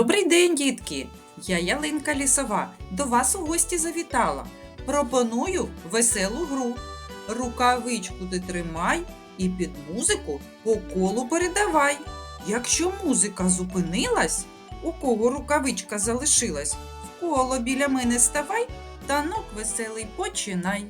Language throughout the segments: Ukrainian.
Добрий день, дітки! Я Ялинка Лісова. До вас у гості завітала. Пропоную веселу гру. Рукавичку ти тримай і під музику по колу передавай. Якщо музика зупинилась, у кого рукавичка залишилась, в коло біля мене ставай, танок веселий починай.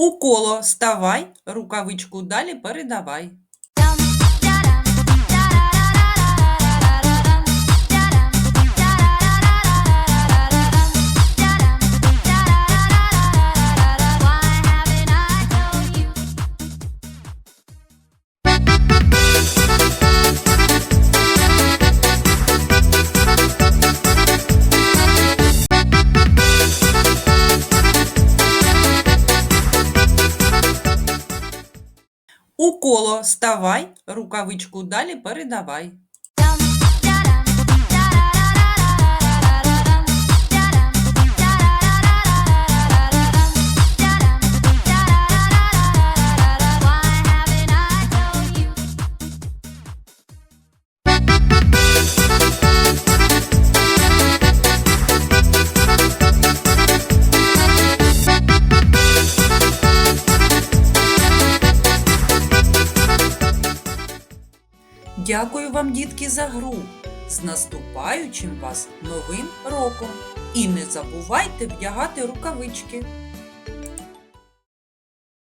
У коло ставай, рукавичку далі передавай. У коло ставай, рукавичку далі передавай. Дякую вам, дітки, за гру. З наступаючим вас новим роком. І не забувайте вдягати рукавички.